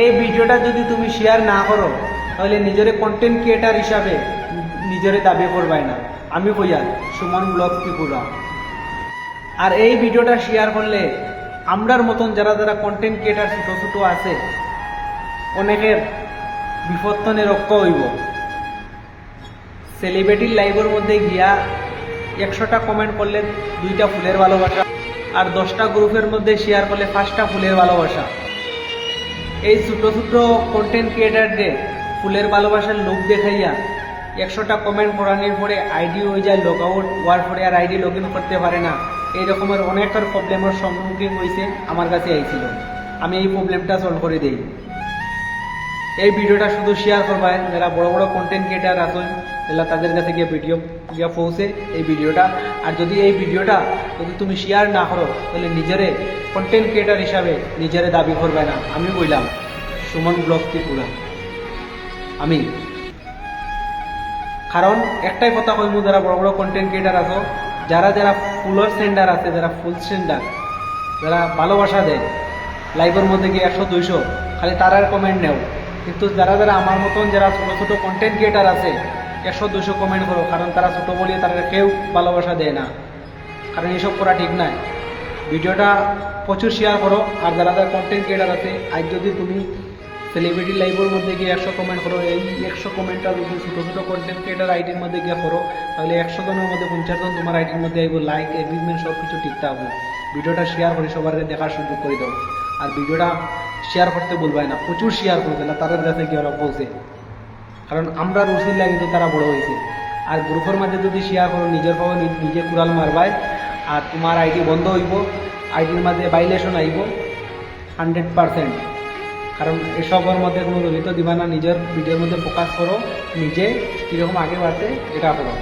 এই ভিডিওটা যদি তুমি শেয়ার না করো, তাহলে নিজের কন্টেন্ট ক্রিয়েটার হিসাবে নিজের দাবি করবাই না। আমি কইয়া সুমন ব্লগ ত্রিপুরা। আর এই ভিডিওটা শেয়ার করলে আমরার মতন যারা যারা কন্টেন্ট ক্রিয়েটার ছোটো ছোটো আছে, অনেকের বিপত্তনে রক্ষা হইব। সেলিব্রিটির লাইভের মধ্যে গিয়া একশোটা কমেন্ট করলে দুইটা ফুলের ভালোবাসা আর দশটা গ্রুপের মধ্যে শেয়ার করলে পাঁচটা ফুলের ভালোবাসা। এই ছোটো ছোটো কন্টেন্ট ক্রিয়েটারদের ফুলের ভালোবাসার লোক দেখাইয়া একশোটা কমেন্ট করানোর পরে আইডি হয়ে যায় লগ আউট হওয়ার পরে আর আইডি লগ ইন করতে পারে না। এই রকমের অনেকটার প্রবলেমের সম্মুখীন হয়েছে আমার কাছে আইছিল। আমি এই প্রবলেমটা সলভ করে দিই। এই ভিডিওটা শুধু শেয়ার করবা, যারা বড় বড় কন্টেন্ট ক্রিয়েটার আছেন তাহলে তাদের কাছে গিয়ে ভিডিও গিয়ে পৌঁছে এই ভিডিওটা। আর যদি এই ভিডিওটা যদি তুমি শেয়ার না করো, তাহলে নিজেরে কন্টেন্ট ক্রিয়েটার হিসাবে নিজেরে দাবি করবে না। আমি বললাম, সুমন ব্লগ ত্রিপুরা আমি। কারণ একটাই কথা কইমু, যারা বড় বড় কন্টেন্ট ক্রিয়েটার আছো, যারা যারা ফুলের সেন্ডার আছে, যারা ফুল সেন্ডার যারা ভালোবাসা দেয় লাইভের মধ্যে গিয়ে একশো, দুইশো, খালি তারার কমেন্ট নেও। কিন্তু যারা যারা আমার মতন যারা ছোটো ছোটো কন্টেন্ট ক্রিয়েটার আছে একশো, দুশো কমেন্ট করো, কারণ তারা ছোটো বলিয়ে তারা কেউ ভালোবাসা দেয় না। কারণ এসব করা ঠিক নয়। ভিডিওটা প্রচুর শেয়ার করো, আর যারা যারা কন্টেন্ট ক্রিয়েটার আছে, আজ যদি তুমি সেলিব্রিটি লাইভের মধ্যে গিয়ে একশো কমেন্ট করো, এই একশো কমেন্টটা যদি ছোটো ছোটো কন্টেন্ট ক্রিয়েটার আইডির মধ্যে গিয়ে করো, তাহলে একশো জনের মধ্যে পঞ্চাশ জন তোমার আইডির মধ্যে আইব লাইক এগ্রিমেন্ট সব কিছু ঠিকঠাক হবে। ভিডিওটা শেয়ার করে সবার দেখার সুযোগ করে দাও। আর ভিডিওটা শেয়ার করতে বলবাই না, প্রচুর শেয়ার করবে না, তাদের কাছে গিয়ে ওরা পৌঁছে কারণ আমরা রসির লাগে তো তারা বড় হয়েছে। আর গ্রুপের মাঝে যদি শেয়ার করো, নিজের পাবো নিজে কুড়াল মারবাই, আর তোমার আইডি বন্ধ হইব আইডির মাঝে বাইলেশন আইব হান্ড্রেড পারসেন্ট কারণ এসবের মধ্যে কোনো জড়িত দিবা না, নিজের ভিডিওর মধ্যে ফোকাস করো, নিজে কীরকম আগে বাড়তে, এটা করো।